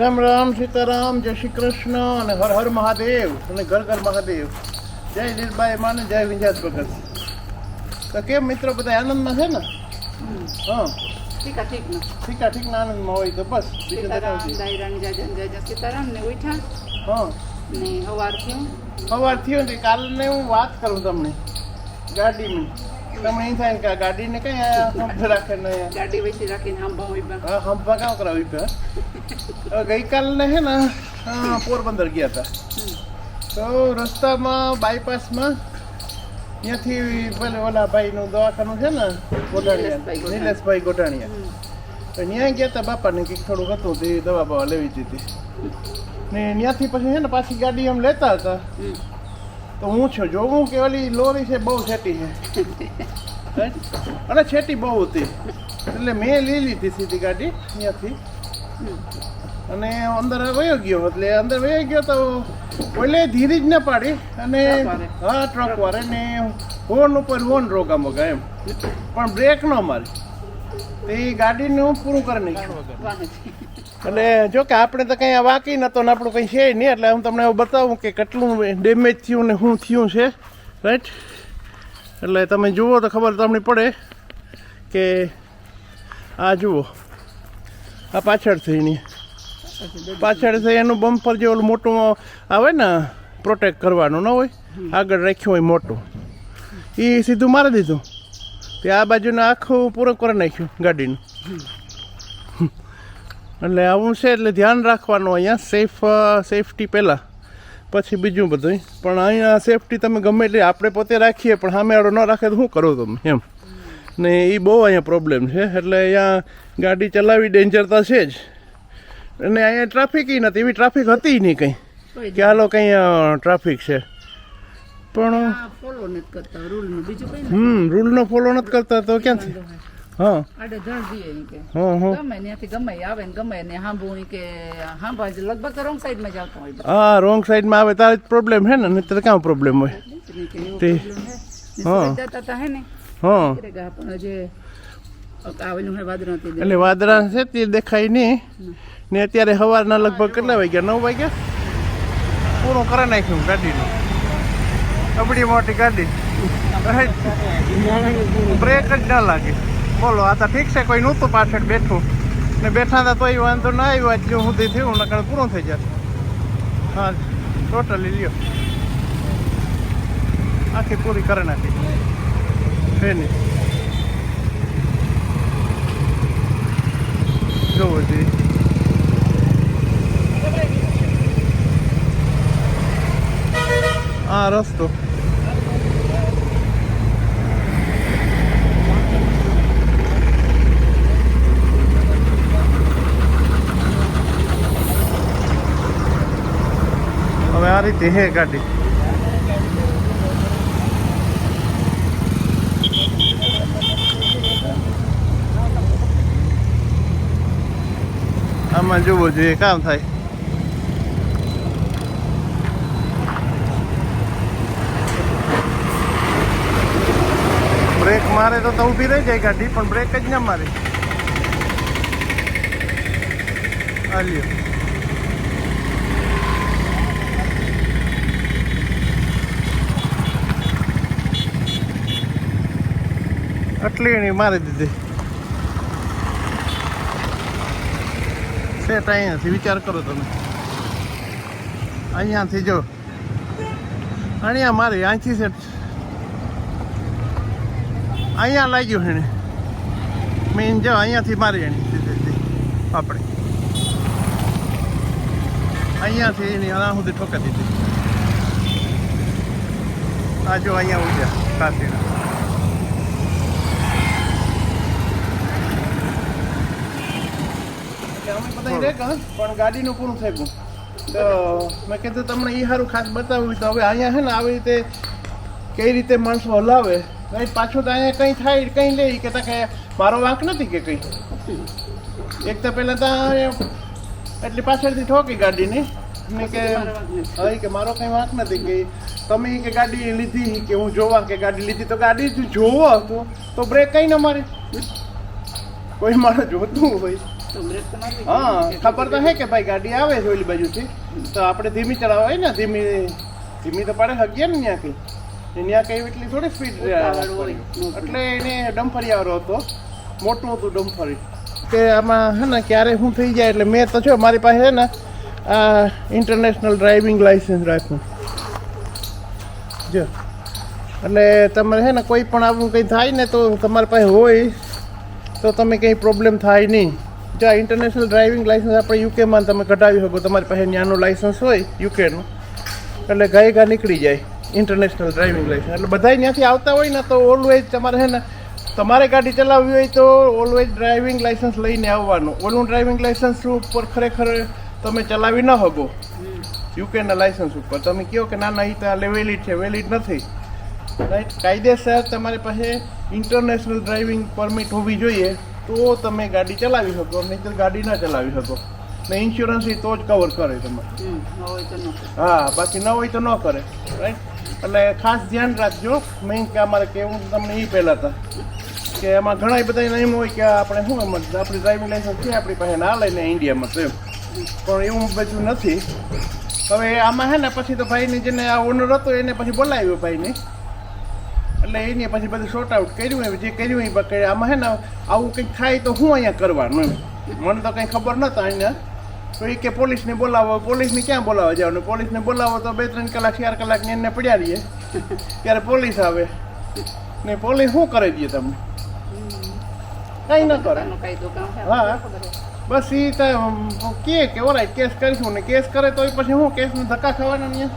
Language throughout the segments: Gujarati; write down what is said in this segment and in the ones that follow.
રામ રામ સીતારામ જય શ્રી કૃષ્ણ અને હર હર મહાદેવ અને ઘર ઘર મહાદેવ. જય લીલબાઈ માને જય વિંજાત ભગત તો કેમ મિત્રો બધા આનંદમાં છે ને? હા. ઠીક ઠીક ને ઠીકા ઠીકના આનંદમાં હોય તો બસ. સીતારામ ને ઉઠા હા. ને હવાર થયું. સવાર થયું ને કાલને હું વાત કરું તમને. ગાડીની તમને થાય કે ગાડીને કઈ રાખે ને ગાડી વેચી રાખીને હોય બા કામ કરાવી પે ગઈકાલને હે ને પોરબંદર ગયા હતા. તો રસ્તામાં બાયપાસમાં ત્યાંથી પેલે ઓલા ભાઈનું દવાખાનું છે ને ગોટાણીયા નિલેશભાઈ ગોટાણીયા તો ત્યાં ગયા હતા બાપાને કંઈક થોડુંક હતું તે દવા બવા લેવી દીધી ને ત્યાંથી પછી છે ને પાછી ગાડી એમ લેતા હતા. તો હું છું જોઉં કે ઓલી લોરી છે બહુ છેટી છે? અને છેટી બહુ હતી. એટલે મેં લઈ લીધી સીધી ગાડી અહીંયાથી. અને અંદર વયો ગયો એટલે અંદર વયો ગયો તો ઓલે ધીરી જ ના પાડી. અને હા ટ્રક વાળે ને હોર્ન ઉપર હોર્ન રોગા મોગા એમ. પણ બ્રેક ન મારી. એ ગાડીને હું પૂરું કરી નાખ્યું. એટલે જો કે આપણે તો કંઈ વાકી નતો ને આપણું કંઈ છે નહીં, એટલે હું તમને બતાવું કે કેટલું ડેમેજ થયું ને શું થયું છે. રાઈટ એટલે તમે જુઓ તો ખબર તમને પડે કે આ જુઓ, આ પાછળ થઈને. પાછળ થઈ એનું બમ્પર જે ઓલું મોટું આવે ને પ્રોટેક્ટ કરવાનું ન હોય, આગળ રાખ્યું હોય મોટું. એ સીધું મારી દીધું. તે આ બાજુનું આખું પૂરું કરી નાખ્યું ગાડીનું. એટલે આવું છે એટલે ધ્યાન રાખવાનું અહીંયા સેફ સેફટી પહેલાં. પછી બીજું બધું પણ અહીંયા સેફટી તમે ગમે એટલી આપણે પોતે રાખીએ પણ સામેવાળો ન રાખે તો શું કરો તમે એમ. ને એ બહુ અહીંયા પ્રોબ્લેમ છે. એટલે અહીંયા ગાડી ચલાવી ડેન્જર તો છે જ. અને અહીંયા ટ્રાફિક નથી એવી ટ્રાફિક હતી નહીં કંઈ. કે હાલો કંઈ ટ્રાફિક છે. પણ ફોલો નથી કરતા રૂલનું. બીજું કંઈ હમ રૂલનો ફોલો નથી કરતા તો ક્યાંથી? હા. આડે ધણ કે. હા હા. ગમે ત્યાંથી ગમે આવે ને ગમે ને હાંભું ઈ કે હાંભા લગભગ રોંગ સાઈડમાં જ આવતા હોય હા રોંગ સાઈડમાં આવે તારે જ પ્રોબ્લેમ છે ને નહીં તો કાં પ્રોબ્લેમ હોય. તે- હા. જતા હે ને હા. પણ જે એટલે વાદળા છે તે દેખાય નહીં. ને. અત્યારે સવારના લગભગ કેટલા વાગ્યા? નવ વાગ્યા? પૂરો કરી નાખ્યું ગાડીનું. અબડી મોટી ગાડી બ્રેક જ ના લાગે. બોલો, આ તો ઠીક છે, કોઈ નહોતું પાછળ બેઠું. ને બેઠા હતા તોય વાંધો ના આવ્યો, આજ જો સુધી થયું, નકર પૂરું થઈ જાય હા ટોટલી લ્યો. આખી પૂરી કરી નાખી. નહીં. જોવો જોઈએ આ રસ્તો. રીતે હે ગાડી આમાં જોવું જોઈએ કામ થાય બ્રેક મારે તો તો ઊભી રહી જાય ગાડી પણ બ્રેક જ ના મારે આ એની મારી દીધી. સેટ અહીંયાથી વિચાર કરો તમે. અહીંયાથી જો. અહીંયા મારી અહીંથી સેટ અહીંયા લાગ્યું એને મેન જો અહીંયાથી મારી એની આપણે અહીંયાથી એની આ સુધી ઠોકા દીધી. આ જો અહીંયા ઉડ્યા કાશીના. અમે બધા રે પણ ગાડીનું પૂરું થઈ ગયું. તો મેં કીધું તમને એ સારું ખાસ બતાવ્યું તો હવે અહીંયા છે ને આવી રીતે કઈ રીતે માણસો હલાવે? નહીં, પાછું તો અહીંયા કંઈ થાય, કંઈ લે કે તા કે મારો વાંક નથી કે કંઈ. એક તો પહેલાં ત્યાં એટલી પાછળથી ઠોકી ગાડીની મેં કે હા કે મારો કંઈ વાંક નથી કે તમે કે ગાડી લીધી કે હું જોવા કે ગાડી લીધી, તો ગાડી જોવો તો તો બ્રેક કંઈ ન મારે. કોઈ માણસ જોતું હોય. હા ખબર તો હે કે ભાઈ ગાડી આવે છે ઓલી બાજુથી. તો આપણે ધીમી ચલાવાય ને ધીમી ધીમી તો પાડે હગીએ ને ત્યાં કઈ ત્યાં કઈ એટલી થોડી સ્પીડ એટલે એને ડમ્ફરી આવ્યો હતો. મોટું હતું ડમ્ફરી. કે આમાં હે ને ક્યારે શું થઈ જાય એટલે મેં તો છો મારી પાસે છે ને આ ઇન્ટરનેશનલ ડ્રાઇવિંગ લાઇસન્સ રાખ્યું. જો. એટલે તમારે છે ને કોઈ પણ આવું કંઈ થાય ને તો તમારી પાસે હોય તો તમે કંઈ પ્રોબ્લેમ થાય નહીં. આ ઇન્ટરનેશનલ ડ્રાઇવિંગ લાઇસન્સ આપણે યુકેમાં તમે કઢાવી શકો, તમારી પાસે ત્યાંનું લાઇસન્સ હોય યુકેનું એટલે ગાય ગા નીકળી જાય ઇન્ટરનેશનલ ડ્રાઇવિંગ લાઇસન્સ એટલે બધા ત્યાંથી આવતા હોય ને તો ઓલવેઝ તમારે છે ને, તમારે ગાડી ચલાવવી હોય તો ઓલવેઝ ડ્રાઇવિંગ લાઇસન્સ લઈને આવવાનું. ઓલું ડ્રાઇવિંગ લાઇસન્સ ઉપર ખરેખર તમે ચલાવી ન શકો. યુકેના લાઇસન્સ ઉપર. તમે કહો કે ના ના એ તો વેલિડ છે વેલિડ નથી. રાઈટ કાયદેસર તમારી પાસે ઇન્ટરનેશનલ ડ્રાઇવિંગ પરમિટ હોવી જોઈએ. તો તમે ગાડી ચલાવી શકો નહીં ગાડી ના ચલાવી શકો. ને ઇન્સ્યોરન્સ એ તો જ કવર કરે તમારે. હમ, હોય તો ન કરે. હા બાકી ન હોય તો ન કરે રાઈટ એટલે ખાસ ધ્યાન રાખજો. મેઇન કે અમારે કેવું તમને એ પહેલાં હતા કે એમાં ઘણા બધા એમ હોય કે આપણે શું એમ આપણી ડ્રાઇવિંગ લાઇસન્સ છે આપણી પાસે ના લઈને ઇન્ડિયામાં તો એમ. પણ એવું બધું નથી. હવે આમાં હે ને પછી તો ભાઈની જેને આ ઓનર હતો એને પછી બોલાવ્યો ભાઈને. એટલે એને પછી બધું શોર્ટ આઉટ કર્યું એમ જે કર્યું એ કે આમાં હે ને આવું કંઈક થાય તો હું અહીંયા કરવાનું એમ. મને તો કંઈ ખબર નહોતા અહીંયા. તો એ કે પોલીસને બોલાવો પોલીસને ક્યાં બોલાવવા જવાનું? પોલીસને બોલાવો તો બે ત્રણ કલાક ચાર કલાકની એને પડ્યા રહીએ. ત્યારે પોલીસ આવે. ને પોલીસ શું કરે દે તમને? કંઈ ન કરે. હા. બસ એ કે કે ઓરાય કેસ કરીશું ને કેસ કરે તો પછી શું કેસને ધક્કા ખાવાના ને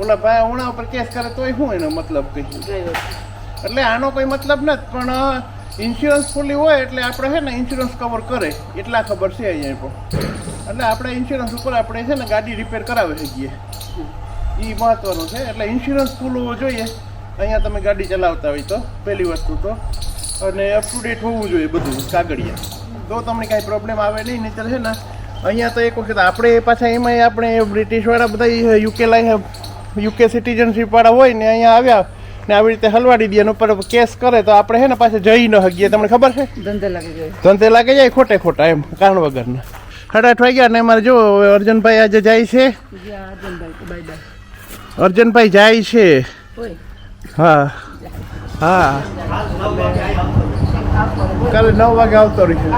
ઓલા ભાઈ ઉણા ઉપર કેસ કરે તોય શું એનો મતલબ કઈ એટલે આનો કોઈ મતલબ નથી પણ ઇન્સ્યોરન્સ ફૂલી હોય એટલે આપણે છે ને ઇન્સ્યોરન્સ કવર કરે. એટલા ખબર છે અહીંયા પણ. એટલે આપણે ઇન્સ્યોરન્સ ઉપર આપણે છે ને ગાડી રિપેર કરાવી શકીએ. એ મહત્વનું છે. એટલે ઇન્સ્યોરન્સ ફૂલ હોવો જોઈએ. અહીંયા તમે ગાડી ચલાવતા હોય તો પહેલી વસ્તુ તો. અને અપ ટુ ડેટ હોવું જોઈએ બધું કાગળિયા. તો તમને કાંઈ પ્રોબ્લેમ આવે નહીં નહીંતર છે ને અહીંયા તો એક વખત આપણે પાછા એમાંય આપણે બ્રિટિશવાળા બધા યુકે લાઈ યુકે સિટીઝનશીપ વાળા હોય ને અહીંયા આવ્યા ને આવી રીતે હલવાડી દે ઉપર કેસ કરે તો આપણે હે ને પાછા જઈ ન શકીએ. તમને ખબર છે? ધંધે લાગી જાય. ધંધે લાગે જાય ખોટે ખોટા એમ કારણ વગરના. આઠ વાગ્યા ને મારે જો હવે અર્જનભાઈ આજે જાય છે. અર્જુનભાઈ. Bye bye. અર્જનભાઈ જાય છે. હા. હા. કાલે નવ વાગે આવતો રહીશું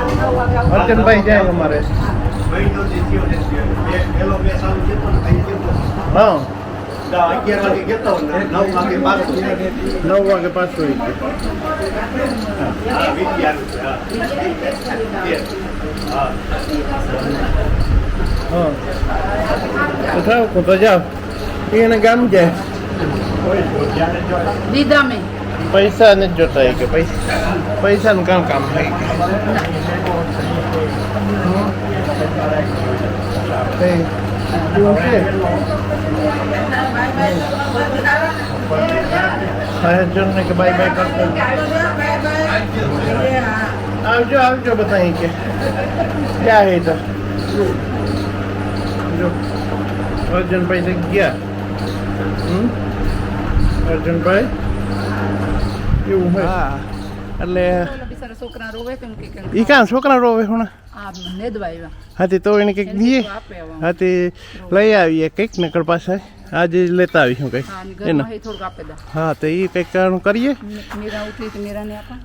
અર્જનભાઈ જાય અમારે. હા. નવ વાગે પાછું. હા તો થાવ તો જાઓ એને ગામ જાય. દીધા મેં પૈસા નથી જોતા કે પૈસા. પૈસાનું કામ કામ થાય કઈ શું છે. કે બાય બાય કરતો આવજો આવજો બધા અહીં કે. ક્યાં હે તો? જો. અર્જુનભાઈ તો ગયા. હમ? અર્જુનભાઈ? એવું હોય. એટલે છોકરા રોવે કેમ કે ઈ કાં છોકરા રોવે હમણાં હાથી તો એને કંઈક દઈએ. હા તે હાથી લઈ આવીએ કંઈક નકળ પાસે આજે લેતા આવીશું કંઈક. એનો. હે હા તો એ કંઈક કરીએ.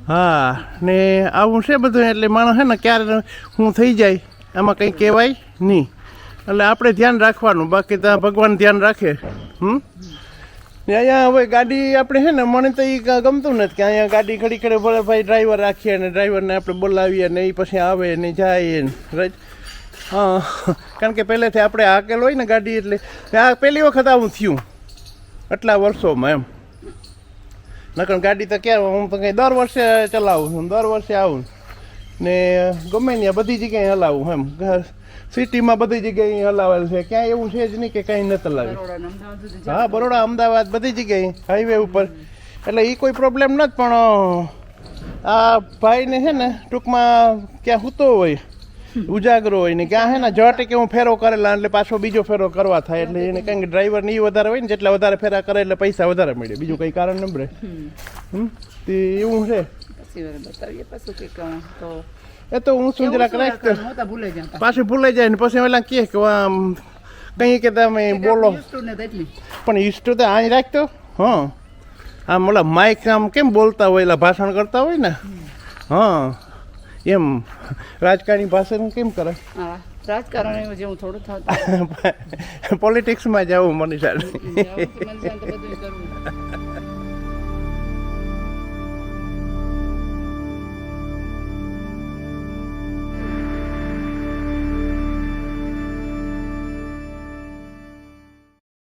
હા ને આવું છે બધું એટલે માણસ છે ને ક્યારે હું થઈ જાય આમાં કંઈ કહેવાય નહીં. એટલે આપણે ધ્યાન રાખવાનું બાકી ત્યાં ભગવાન ધ્યાન રાખે. હમ. ને અહીંયા હવે ગાડી આપણે છે ને, મને તો એ ગમતું નથી કે અહીંયા ગાડી ઘડી ખડે ભલે ભાઈ ડ્રાઈવર રાખીએ ને ડ્રાઈવરને આપણે બોલાવીએ ને એ પછી આવે ને જાય ને રાઈટ હા, કારણ કે પહેલેથી આપણે હાકેલ હોય ને ગાડી એટલે આ પહેલી વખત આવું થયું, આટલા વર્ષોમાં એમ. નકર ગાડી તો ક્યાં, હું તો કંઈ દર વર્ષે ચલાવું છું, દર વર્ષે આવું ને, ગમે ત્યાં બધી જગ્યાએ હલાવું એમ. સિટીમાં બધી જગ્યાએ હલાવેલ છે. ક્યાંય એવું છે જ નહીં કે કંઈ હલાવી ને સુધી હા બરોડા અમદાવાદ બધી જગ્યાએ હાઈવે ઉપર. એટલે એ કોઈ પ્રોબ્લેમ નથી પણ આ ભાઈને છે ને ટૂંકમાં ક્યાં સૂતો હોય ઉજાગરો હોય ને ક્યાં છે ને જટ કે હું ફેરો કરેલા એટલે પાછો બીજો ફેરો કરવા થાય એટલે એને કંઈક ડ્રાઈવર એ વધારે હોય ને જેટલા વધારે ફેરા કરે એટલે પૈસા વધારે મળે. બીજું કંઈ કારણ ન હમ. હમ તે એવું છે. પછી વાર બતાવીએ પાછું કે કાં તો એ તો હું શું જરાક રાખતો મોટા ભૂલે જતા પાછું ભૂલાઈ જાય ને પછી ઓલા કહે કે આમ કંઈ કે તમે બોલો પણ ઈસ્ટો તો આજ રાખતો હા આમ ઓલા માઇક આમ કેમ બોલતા હોય એલા ભાષણ કરતા હોય ને હા એમ રાજકારણી ભાષણ કેમ કરે હા રાજકારણ જેવું થોડું થતું પોલિટિક્સમાં જવું મનીષા